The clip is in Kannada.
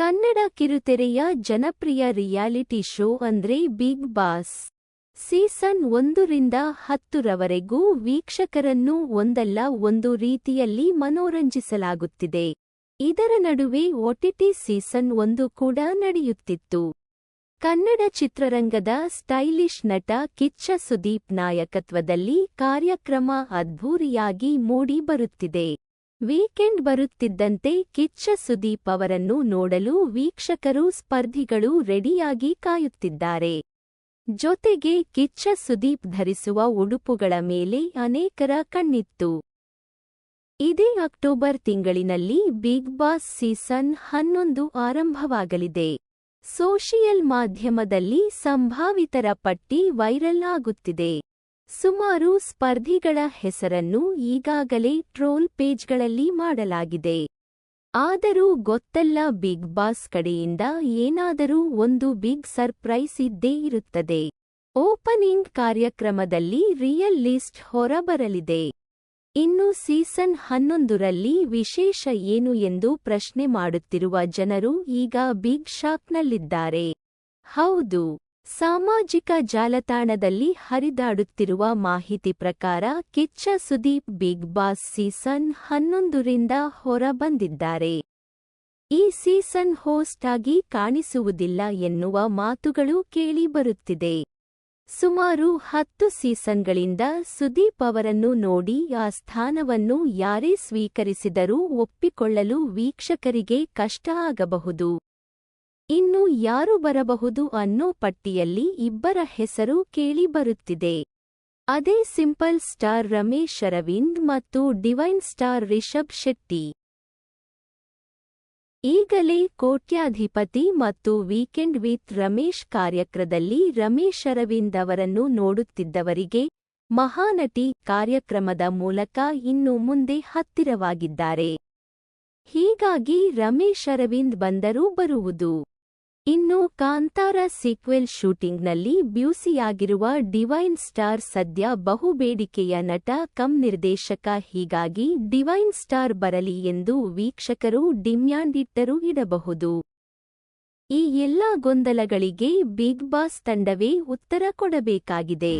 ಕನ್ನಡ ಕಿರುತೆರೆಯ ಜನಪ್ರಿಯ ರಿಯಾಲಿಟಿ ಶೋ ಅಂದ್ರೆ ಬಿಗ್ ಬಾಸ್. ಸೀಸನ್ ಒಂದರಿಂದ ಹತ್ತರವರೆಗೂ ವೀಕ್ಷಕರನ್ನು ಒಂದಲ್ಲ ಒಂದು ರೀತಿಯಲ್ಲಿ ಮನೋರಂಜಿಸಲಾಗುತ್ತಿದೆ. ಇದರ ನಡುವೆ ಒಟಿಟಿ ಸೀಸನ್ ಒಂದು ಕೂಡ ನಡೆಯುತ್ತಿತ್ತು. ಕನ್ನಡ ಚಿತ್ರರಂಗದ ಸ್ಟೈಲಿಶ್ ನಟ ಕಿಚ್ಚ ಸುದೀಪ್ ನಾಯಕತ್ವದಲ್ಲಿ ಕಾರ್ಯಕ್ರಮ ಅದ್ಧೂರಿಯಾಗಿ ಮೂಡಿ ಬರುತ್ತಿದೆ ವೀಕೆಂಡ್ ಬರುತ್ತಿದ್ದಂತೆ ಕಿಚ್ಚ ಸುದೀಪ್ ಅವರನ್ನು ನೋಡಲು ವೀಕ್ಷಕರು ಸ್ಪರ್ಧಿಗಳು ರೆಡಿಯಾಗಿ ಕಾಯುತ್ತಿದ್ದಾರೆ. ಜೊತೆಗೆ ಕಿಚ್ಚ ಸುದೀಪ್ ಧರಿಸುವ ಉಡುಪುಗಳ ಮೇಲೆ ಅನೇಕರ ಕಣ್ಣಿತ್ತು. ಇದೇ ಅಕ್ಟೋಬರ್ ತಿಂಗಳಿನಲ್ಲಿ ಬಿಗ್ ಬಾಸ್ ಸೀಸನ್ ಹನ್ನೊಂದು ಆರಂಭವಾಗಲಿದೆ. ಸೋಷಿಯಲ್ ಮಾಧ್ಯಮದಲ್ಲಿ ಸಂಭಾವಿತರ ಪಟ್ಟಿ ವೈರಲ್ ಆಗುತ್ತಿದೆ. ಸುಮಾರು ಸ್ಪರ್ಧಿಗಳ ಹೆಸರನ್ನು ಈಗಾಗಲೇ ಟ್ರೋಲ್ ಪೇಜ್ಗಳಲ್ಲಿ ಮಾಡಲಾಗಿದೆ. ಆದರೂ ಗೊತ್ತಲ್ಲ ಬಿಗ್ ಬಾಸ್ ಕಡೆಯಿಂದ ಏನಾದರೂ ಒಂದು ಬಿಗ್ ಸರ್ಪ್ರೈಸ್ ಇದ್ದೇ ಇರುತ್ತದೆ. ಓಪನಿಂಗ್ ಕಾರ್ಯಕ್ರಮದಲ್ಲಿ ರಿಯಲ್ ಲಿಸ್ಟ್ ಹೊರಬರಲಿದೆ. ಇನ್ನು ಸೀಸನ್ ಹನ್ನೊಂದರಲ್ಲಿ ವಿಶೇಷ ಏನು ಎಂದು ಪ್ರಶ್ನೆ ಮಾಡುತ್ತಿರುವ ಜನರು ಈಗ ಬಿಗ್ ಶಾಕ್ನಲ್ಲಿದ್ದಾರೆ. ಹೌದು. ಸಾಮಾಜಿಕ ಜಾಲತಾಣದಲ್ಲಿ ಹರಿದಾಡುತ್ತಿರುವ ಮಾಹಿತಿ ಪ್ರಕಾರ Kichcha Sudeep Bigg Boss season ಹನ್ನೊಂದರಿಂದ ಹೊರಬಂದಿದ್ದಾರೆ. ಈ ಸೀಸನ್ ಹೋಸ್ಟ್ ಆಗಿ ಕಾಣಿಸುವುದಿಲ್ಲ ಎನ್ನುವ ಮಾತುಗಳು ಕೇಳಿಬರುತ್ತಿದೆ. ಸುಮಾರು ಹತ್ತು ಸೀಸನ್ಗಳಿಂದ ಸುದೀಪ್ ಅವರನ್ನು ನೋಡಿ ಆ ಸ್ಥಾನವನ್ನು ಯಾರೇ ಸ್ವೀಕರಿಸಿದರೂ ಒಪ್ಪಿಕೊಳ್ಳಲು ವೀಕ್ಷಕರಿಗೆ ಕಷ್ಟ ಆಗಬಹುದು. ಇನ್ನು ಯಾರು ಬರಬಹುದು ಅನ್ನೋ ಪಟ್ಟಿಯಲ್ಲಿ ಇಬ್ಬರ ಹೆಸರು ಕೇಳಿಬರುತ್ತಿದೆ. ಅದೇ ಸಿಂಪಲ್ ಸ್ಟಾರ್ ರಮೇಶ್ ಅರವಿಂದ್ ಮತ್ತು ಡಿವೈನ್ ಸ್ಟಾರ್ ರಿಷಬ್ ಶೆಟ್ಟಿ. ಈಗಲೇ ಕೋಟ್ಯಾಧಿಪತಿ ಮತ್ತು ವೀಕೆಂಡ್ ವಿತ್ ರಮೇಶ್ ಕಾರ್ಯಕ್ರಮದಲ್ಲಿ ರಮೇಶ್ ಅರವಿಂದ್ ಅವರನ್ನು ನೋಡುತ್ತಿದ್ದವರಿಗೆ ಮಹಾನಟಿ ಕಾರ್ಯಕ್ರಮದ ಮೂಲಕ ಇನ್ನು ಮುಂದೆ ಹತ್ತಿರವಾಗಿದ್ದಾರೆ. ಹೀಗಾಗಿ ರಮೇಶ್ ಅರವಿಂದ್ ಬಂದರೂ ಬರುವುದು. ಇನ್ನು ಕಾಂತಾರ ಸೀಕ್ವೆಲ್ ಶೂಟಿಂಗ್ನಲ್ಲಿ ಬ್ಯೂಸಿಯಾಗಿರುವ ಡಿವೈನ್ ಸ್ಟಾರ್ ಸದ್ಯ ಬಹುಬೇಡಿಕೆಯ ನಟ ಕಂ ನಿರ್ದೇಶಕ ಹೀಗಾಗಿ ಡಿವೈನ್ ಸ್ಟಾರ್ ಬರಲಿ ಎಂದು ವೀಕ್ಷಕರು ಡಿಮ್ಯಾಂಡಿಟ್ಟರೂ ಇಡಬಹುದು. ಈ ಎಲ್ಲಾ ಗೊಂದಲಗಳಿಗೆ ಬಿಗ್ ಬಾಸ್ ತಂಡವೇ ಉತ್ತರ ಕೊಡಬೇಕಾಗಿದೆ.